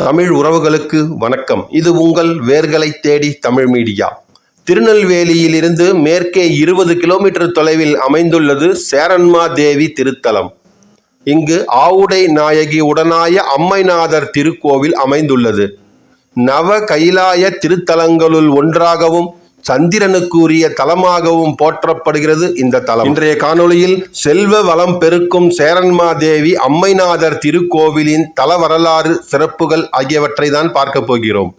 தமிழ் உறவுகளுக்கு வணக்கம். இது உங்கள் வேர்களை தேடி தமிழ் மீடியா. திருநெல்வேலியிலிருந்து மேற்கே இருபது கிலோமீட்டர் தொலைவில் அமைந்துள்ளது சேரன்மா தேவி திருத்தலம். இங்கு ஆவுடை நாயகி உடனாய அம்மைநாதர் திருக்கோவில் அமைந்துள்ளது. நவ கைலாய திருத்தலங்களுள் ஒன்றாகவும் சந்திரனுக்குரிய தலமாகவும் போற்றப்படுகிறது இந்த தலம். இன்றைய காணொளியில் செல்வ வளம் பெருக்கும் சேரன்மாதேவி அம்மைநாதர் திருக்கோவிலின் தல வரலாறு சிறப்புகள் ஆகியவற்றை தான் பார்க்க போகிறோம்.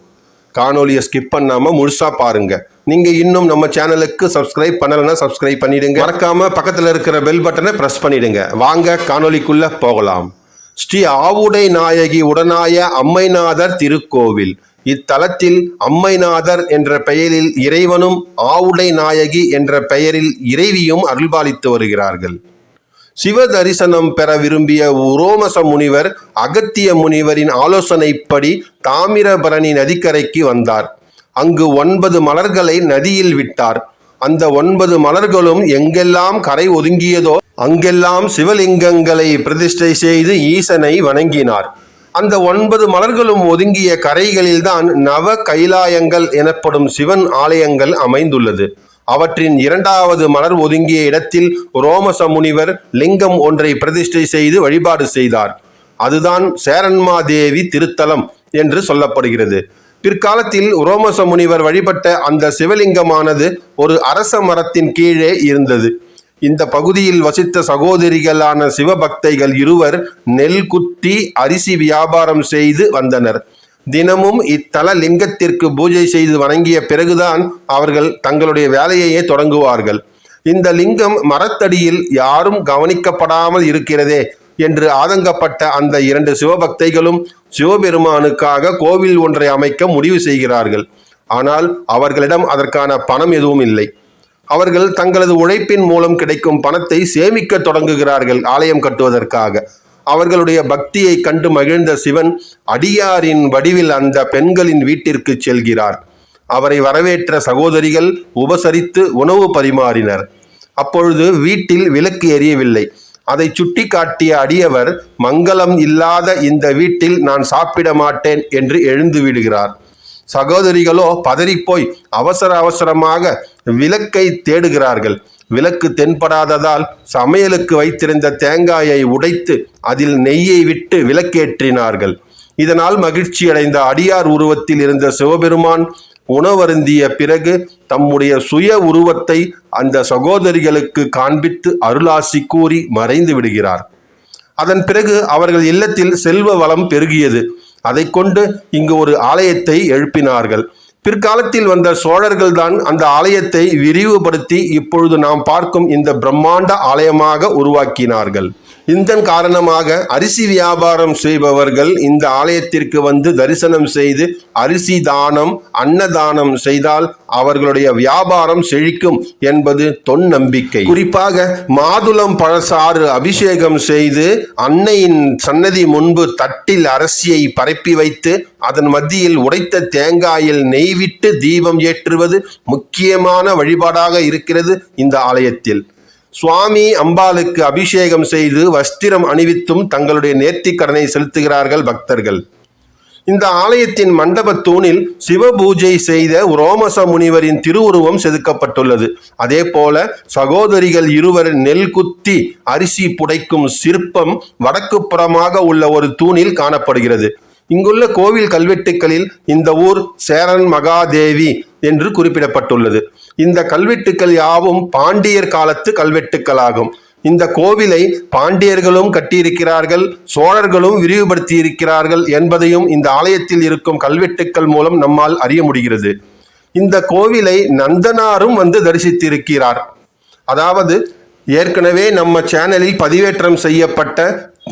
காணொலியை ஸ்கிப் பண்ணாமல் முழுசாக பாருங்கள் நீங்கள் இன்னும் நம்ம சேனலுக்கு சப்ஸ்கிரைப் பண்ணலைன்னா சப்ஸ்கிரைப் பண்ணிவிடுங்க மறக்காமல் பக்கத்தில் இருக்கிற பெல் பட்டனை பிரஸ் பண்ணிவிடுங்க வாங்க காணொலிக்குள்ளே போகலாம். ஸ்ரீ ஆவுடை நாயகி உடனாய அம்மைநாதர் திருக்கோவில். இத்தலத்தில் அம்மைநாதர் என்ற பெயரில் இறைவனும் ஆவுடை நாயகி என்ற பெயரில் இறைவியும் அருள்பாலித்து வருகிறார்கள். சிவ தரிசனம் பெற விரும்பிய உரோமச முனிவர் அகத்திய முனிவரின் ஆலோசனைப்படி தாமிரபரணி நதிக்கரைக்கு வந்தார். அங்கு ஒன்பது மலர்களை நதியில் விட்டார். அந்த ஒன்பது மலர்களும் எங்கெல்லாம் கரை ஒதுங்கியதோ அங்கெல்லாம் சிவலிங்கங்களை பிரதிஷ்டை செய்து ஈசனை வணங்கினார். அந்த ஒன்பது மலர்களும் ஒதுங்கிய கரைகளில்தான் நவ கைலாயங்கள் எனப்படும் சிவன் ஆலயங்கள் அமைந்துள்ளது. அவற்றின் இரண்டாவது மலர் ஒதுங்கிய இடத்தில் ரோமச முனிவர் லிங்கம் ஒன்றை பிரதிஷ்டை செய்து வழிபாடு செய்தார். அதுதான் சேரன்மாதேவி திருத்தலம் என்று சொல்லப்படுகிறது. பிற்காலத்தில் ரோமச முனிவர் வழிபட்ட அந்த சிவலிங்கமானது ஒரு அரச மரத்தின் கீழே இருந்தது. இந்த பகுதியில் வசித்த சகோதரிகளான சிவபக்தைகள் இருவர் நெல் குத்தி அரிசி வியாபாரம் செய்து வந்தனர். தினமும் இத்தல லிங்கத்திற்கு பூஜை செய்து வணங்கிய பிறகுதான் அவர்கள் தங்களுடைய வேலையையே தொடங்குவார்கள். இந்த லிங்கம் மரத்தடியில் யாரும் கவனிக்கப்படாமல் இருக்கிறதே என்று ஆதங்கப்பட்ட அந்த இரண்டு சிவபக்தைகளும் சிவபெருமானுக்காக கோவில் ஒன்றை அமைக்க முடிவு செய்கிறார்கள். ஆனால் அவர்களிடம் அதற்கான பணம் எதுவும் இல்லை. அவர்கள் தங்களது உழைப்பின் மூலம் கிடைக்கும் பணத்தை சேமிக்க தொடங்குகிறார்கள் ஆலயம் கட்டுவதற்காக. அவர்களுடைய பக்தியை கண்டு மகிழ்ந்த சிவன் அடியாரின் வடிவில் அந்த பெண்களின் வீட்டிற்கு செல்கிறார். அவரை வரவேற்ற சகோதரிகள் உபசரித்து உணவு பரிமாறினர். அப்பொழுது வீட்டில் விளக்கு எரியவில்லை. அதை சுட்டி காட்டிய அடியவர் மங்களம் இல்லாத இந்த வீட்டில் நான் சாப்பிட மாட்டேன் என்று எழுந்து விடுகிறார். சகோதரிகளோ பதறிப்போய் அவசர அவசரமாக விளக்கை தேடுகிறார்கள். விளக்கு தென்படாததால் சமையலுக்கு வைத்திருந்த தேங்காயை உடைத்து அதில் நெய்யை விட்டு விளக்கேற்றினார்கள். இதனால் மகிழ்ச்சியடைந்த அடியார் உருவத்தில் இருந்த சிவபெருமான் உணவருந்திய பிறகு தம்முடைய சுய உருவத்தை அந்த சகோதரிகளுக்கு காண்பித்து அருளாசி கூறி மறைந்து விடுகிறார். அதன் பிறகு அவர்கள் இல்லத்தில் செல்வ வளம் பெருகியது. அதை கொண்டு இங்கு ஒரு ஆலயத்தை எழுப்பினார்கள். பிற்காலத்தில் வந்த சோழர்கள்தான் அந்த ஆலயத்தை விரிவுபடுத்தி இப்பொழுது நாம் பார்க்கும் இந்த பிரம்மாண்ட ஆலயமாக உருவாக்கினார்கள். இதன் காரணமாக அரிசி வியாபாரம் செய்பவர்கள் இந்த ஆலயத்திற்கு வந்து தரிசனம் செய்து அரிசி தானம் அன்னதானம் செய்தால் அவர்களுடைய வியாபாரம் செழிக்கும் என்பது தொன் நம்பிக்கை குறிப்பாக மாதுளம் பழசாறு அபிஷேகம் செய்து அன்னையின் சன்னதி முன்பு தட்டில் அரசியை பரப்பி வைத்து அதன் மத்தியில் உடைத்த தேங்காயில் நெய்விட்டு தீபம் ஏற்றுவது முக்கியமான வழிபாடாக இருக்கிறது இந்த ஆலயத்தில். சுவாமி அம்பாளுக்கு அபிஷேகம் செய்து வஸ்திரம் அணிவித்தும் தங்களுடைய நேர்த்திக்கடனை செலுத்துகிறார்கள் பக்தர்கள். இந்த ஆலயத்தின் மண்டப தூணில் சிவபூஜை செய்த ரோமச முனிவரின் திருவுருவம் செதுக்கப்பட்டுள்ளது. அதே போல சகோதரிகள் இருவர் நெல் குத்தி அரிசி புடைக்கும் சிற்பம் வடக்கு புறமாக உள்ள ஒரு தூணில் காணப்படுகிறது. இங்குள்ள கோவில் கல்வெட்டுக்களில் இந்த ஊர் சேரன் மகாதேவி என்று குறிப்பிடப்பட்டுள்ளது. இந்த கல்வெட்டுக்கள் யாவும் பாண்டியர் காலத்து கல்வெட்டுக்களாகும். இந்த கோவிலை பாண்டியர்களும் கட்டியிருக்கிறார்கள் சோழர்களும் விரிவுபடுத்தி இருக்கிறார்கள் என்பதையும் இந்த ஆலயத்தில் இருக்கும் கல்வெட்டுக்கள் மூலம் நம்மால் அறிய முடிகிறது. இந்த கோவிலை நந்தனாரும் வந்து தரிசித்திருக்கிறார். அதாவது ஏற்கனவே நம்ம சேனலில் பதிவேற்றம் செய்யப்பட்ட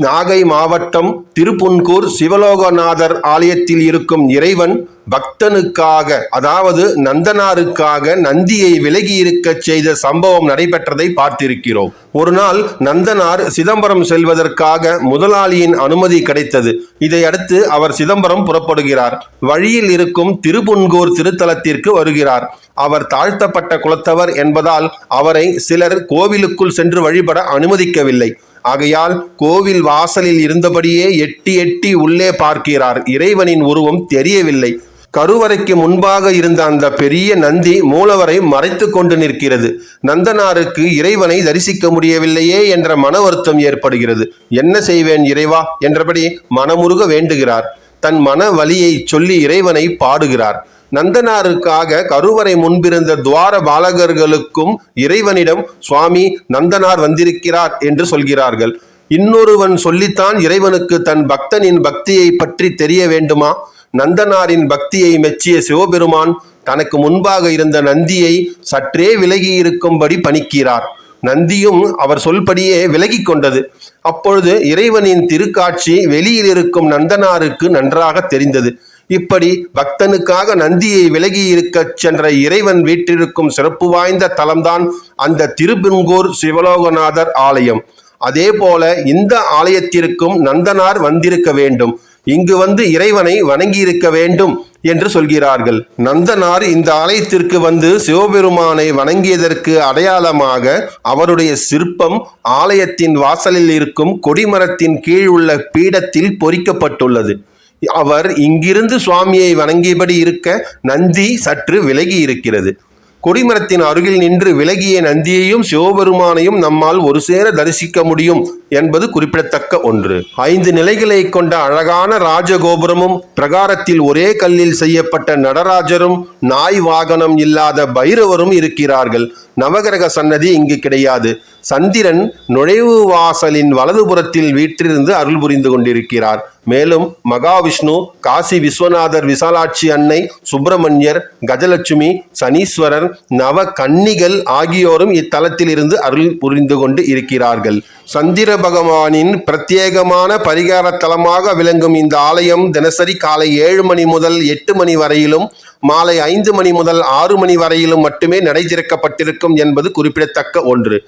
நாகை மாவட்டம் திருப்புன்கூர் சிவலோகநாதர் ஆலயத்தில் இருக்கும் இறைவன் பக்தனுக்காக அதாவது நந்தனாருக்காக நந்தியை விலகி இருக்கச் செய்த சம்பவம் நடைபெற்றதை பார்த்திருக்கிறோம். ஒரு நாள் நந்தனார் சிதம்பரம் செல்வதற்காக முதலாளியின் அனுமதி கிடைத்தது. இதையடுத்து அவர் சிதம்பரம் புறப்படுகிறார். வழியில் இருக்கும் திருப்புன்கூர் திருத்தலத்திற்கு வருகிறார். அவர் தாழ்த்தப்பட்ட குலத்தவர் என்பதால் அவரை சிலர் கோவிலுக்குள் சென்று வழிபட அனுமதிக்கவில்லை. ஆகையால் கோவில் வாசலில் இருந்தபடியே எட்டி எட்டி உள்ளே பார்க்கிறார். இறைவனின் உருவம் தெரியவில்லை. கருவறைக்கு முன்பாக இருந்த அந்த பெரிய நந்தி மூலவரை மறைத்து கொண்டு நிற்கிறது. நந்தனாருக்கு இறைவனை தரிசிக்க முடியவில்லையே என்ற மன வருத்தம் ஏற்படுகிறது. என்ன செய்வேன் இறைவா? என்றபடி மனமுருக வேண்டுகிறார். தன் மன வலியை சொல்லி இறைவனை பாடுகிறார். நந்தனாருக்காக கருவறை முன்பிருந்த துவார பாலகர்களுக்கும் இறைவனிடம் சுவாமி நந்தனார் வந்திருக்கிறார் என்று சொல்கிறார்கள். இன்னொருவன் சொல்லித்தான் இறைவனுக்கு தன் பக்தனின் பக்தியை பற்றி தெரிய வேண்டுமா? நந்தனாரின் பக்தியை மெச்சிய சிவபெருமான் தனக்கு முன்பாக இருந்த நந்தியை சற்றே விலகி இருக்கும்படி பணிக்கிறார். நந்தியும் அவர் சொல்படியே விலகி கொண்டது. அப்பொழுது இறைவனின் திருக்காட்சி வெளியில் இருக்கும் நந்தனாருக்கு நன்றாக தெரிந்தது. இப்படி பக்தனுக்காக நந்தியை விலகி இருக்கச் சென்ற இறைவன் வீற்றிருக்கும் சிறப்பு வாய்ந்த தலம்தான் அந்த திருபெங்கூர் சிவலோகநாதர் ஆலயம். அதே போல இந்த ஆலயத்திற்கும் நந்தனார் வந்திருக்க வேண்டும். இங்கு வந்து இறைவனை வணங்கியிருக்க வேண்டும் என்று சொல்கிறார்கள். நந்தனார் இந்த ஆலயத்திற்கு வந்து சிவபெருமானை வணங்கியதற்கு அடையாளமாக அவருடைய சிற்பம் ஆலயத்தின் வாசலில் இருக்கும் கொடிமரத்தின் கீழ் உள்ள பீடத்தில் பொறிக்கப்பட்டுள்ளது. அவர் இங்கிருந்து சுவாமியை வணங்கியபடி இருக்க நந்தி சற்று விலகி இருக்கிறது. கொடிமரத்தின் அருகில் நின்று விலகிய நந்தியையும் சிவபெருமானையும் நம்மால் ஒரு சேர தரிசிக்க முடியும் என்பது குறிப்பிடத்தக்க ஒன்று. ஐந்து நிலைகளை கொண்ட அழகான ராஜகோபுரமும் பிரகாரத்தில் ஒரே கல்லில் செய்யப்பட்ட நடராஜரும் நாய் வாகனம் இல்லாத பைரவரும் இருக்கிறார்கள். நவகிரக சன்னதி இங்கு கிடையாது. சந்திரன் நுழைவு வாசலின் வலதுபுறத்தில் வீற்றிருந்து அருள் புரிந்து கொண்டிருக்கிறார். மேலும் மகாவிஷ்ணு காசி விஸ்வநாதர் விசாலாட்சி அன்னை சுப்பிரமணியர் கஜலட்சுமி சனீஸ்வரர் நவ கன்னிகள் ஆகியோரும் இத்தலத்திலிருந்து அருள் புரிந்து கொண்டு இருக்கிறார்கள். சந்திர பகவானின் பிரத்யேகமான பரிகார தலமாக விளங்கும் இந்த ஆலயம் தினசரி காலை ஏழு மணி முதல் எட்டு மணி வரையிலும் மாலை ஐந்து மணி முதல் ஆறு மணி வரையிலும் மட்டுமே நடை திறக்கப்பட்டிருக்கும் என்பது குறிப்பிடத்தக்க ஒன்று.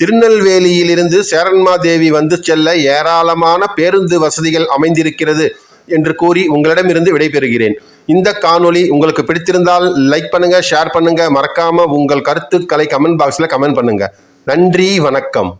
திருநெல்வேலியிலிருந்து சேரன்மாதேவி வந்து செல்ல ஏராளமான பேருந்து வசதிகள் அமைந்திருக்கிறது என்று கூறி உங்களிடமிருந்து விடைபெறுகிறேன். இந்த காணொளி உங்களுக்கு பிடித்திருந்தால் லைக் பண்ணுங்க ஷேர் பண்ணுங்க. மறக்காம உங்கள் கருத்துக்களை கமெண்ட் பாக்ஸில் கமெண்ட் பண்ணுங்க. நன்றி வணக்கம்.